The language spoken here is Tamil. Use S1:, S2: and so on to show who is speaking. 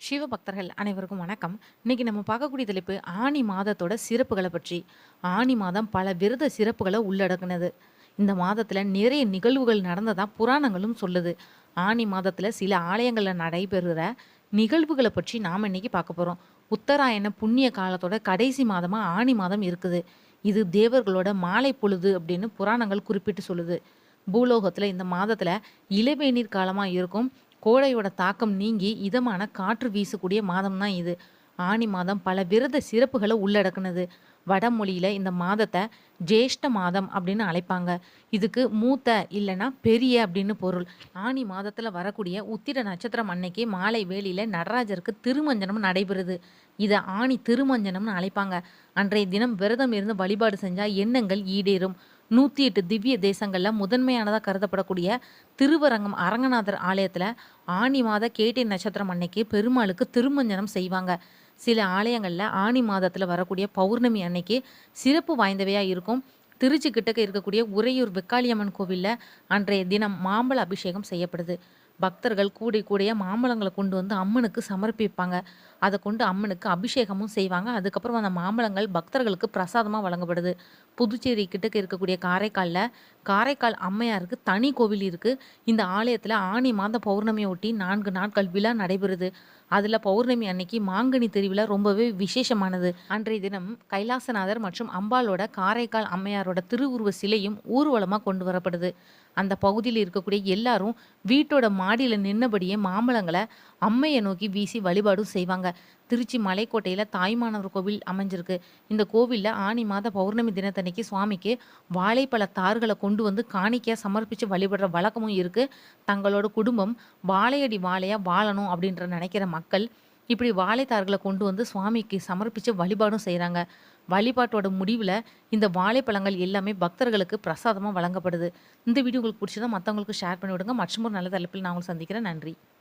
S1: சிவபக்தர்கள் அனைவருக்கும் வணக்கம். இன்னைக்கு நம்ம பார்க்கக்கூடிய தலைப்பு ஆனி மாதத்தோட சிறப்புகளை பற்றி. ஆனி மாதம் பல விரத சிறப்புகளை உள்ளடக்குனது. இந்த மாதத்தில் நிறைய நிகழ்வுகள் நடந்ததா புராணங்களும் சொல்லுது. ஆனி மாதத்தில் சில ஆலயங்களில் நடைபெறுகிற நிகழ்வுகளை பற்றி நாம் இன்னைக்கு பார்க்க போகிறோம் உத்தராயண புண்ணிய காலத்தோட கடைசி மாதமாக ஆனி மாதம் இருக்குது. இது தேவர்களோட மாலை பொழுது அப்படின்னு புராணங்கள் குறிப்பிட்டு சொல்லுது. பூலோகத்தில் இந்த மாதத்தில் இளவேநீர் காலமாக இருக்கும். கோடையோட தாக்கம் நீங்கி இதமான காற்று வீசக்கூடிய மாதம் தான் இது. ஆனி மாதம் பல விரத சிறப்புகளை உள்ளடக்குனது. வடமொழியில் இந்த மாதத்தை ஜேஷ்ட மாதம் அப்படின்னு அழைப்பாங்க. இதுக்கு மூத்த இல்லைன்னா பெரிய அப்படின்னு பொருள். ஆனி மாதத்தில் வரக்கூடிய உத்திர நட்சத்திரம் அன்னைக்கு மாலை வேளையில் நடராஜருக்கு திருமஞ்சனம் நடைபெறுது. இதை ஆணி திருமஞ்சனம்னு அழைப்பாங்க. அன்றைய தினம் விரதம் இருந்து வழிபாடு செஞ்சால் எண்ணங்கள் ஈடேறும். நூற்றி எட்டு திவ்ய தேசங்களில் முதன்மையானதாக கருதப்படக்கூடிய திருவரங்கம் அரங்கநாதர் ஆலயத்தில் ஆனி மாத கேட்டை நட்சத்திரம் அன்னைக்கு பெருமாளுக்கு திருமஞ்சனம் செய்வாங்க. சில ஆலயங்களில் ஆனி மாதத்தில் வரக்கூடிய பௌர்ணமி அன்னைக்கு சிறப்பு வாய்ந்தவையாக இருக்கும். திருச்சி கிட்டக்க இருக்கக்கூடிய உறையூர் வெக்காளியம்மன் கோவிலில் அன்றைய தினம் மாம்பழ அபிஷேகம் செய்யப்படுது. பக்தர்கள் கூடி கூடிய மாம்பழங்களை கொண்டு வந்து அம்மனுக்கு சமர்ப்பிப்பாங்க. அதை கொண்டு அம்மனுக்கு அபிஷேகமும் செய்வாங்க. அதுக்கப்புறம் அந்த மாம்பழங்கள் பக்தர்களுக்கு பிரசாதமாக வழங்கப்படுது. புதுச்சேரி கிட்டக்க இருக்கக்கூடிய காரைக்காலில் காரைக்கால் அம்மையாருக்கு தனி கோவில் இருக்குது இந்த ஆலயத்தில் ஆணி மாத பௌர்ணமியை ஒட்டி நான்கு நாட்கள் விழா நடைபெறுது. அதில் பௌர்ணமி அன்னைக்கு மாங்கனி திருவிழா ரொம்பவே விசேஷமானது. அன்றைய தினம் கைலாசநாதர் மற்றும் அம்பாலோட காரைக்கால் அம்மையாரோட திருவுருவ சிலையும் ஊர்வலமாக கொண்டு வரப்படுது. அந்த பகுதியில் இருக்கக்கூடிய எல்லாரும் வீட்டோட மாடியில் நின்னபடியே மாம்பழங்களை அம்மையை நோக்கி வீசி வழிபாடும் செய்வாங்க. திருச்சி மலைக்கோட்டையில் தாய்மானவர் கோவில் அமைஞ்சிருக்கு. இந்த கோவிலில் ஆனி மாத பௌர்ணமி தினத்தன்னைக்கு சுவாமிக்கு வாழைப்பழ தார்களை கொண்டு வந்து காணிக்கையாக சமர்ப்பித்து வழிபடுற வழக்கமும் இருக்குது தங்களோட குடும்பம் வாழையடி வாழையாக வாழணும் அப்படின்ற நினைக்கிற மக்கள் இப்படி வாழைத்தார்களை கொண்டு வந்து சுவாமிக்கு சமர்ப்பித்து வழிபாடும் செய்கிறாங்க வழிபாட்டோட முடிவில் இந்த வாழைப்பழங்கள் எல்லாமே பக்தர்களுக்கு பிரசாதமாக வழங்கப்படுது. இந்த வீடியோ உங்களுக்கு பிடிச்சதா மற்றவங்களுக்கு ஷேர் பண்ணி விடுங்க. மற்றும் ஒரு நல்ல தலைப்பில் நான் உங்களுக்கு சந்திக்கிறேன். நன்றி.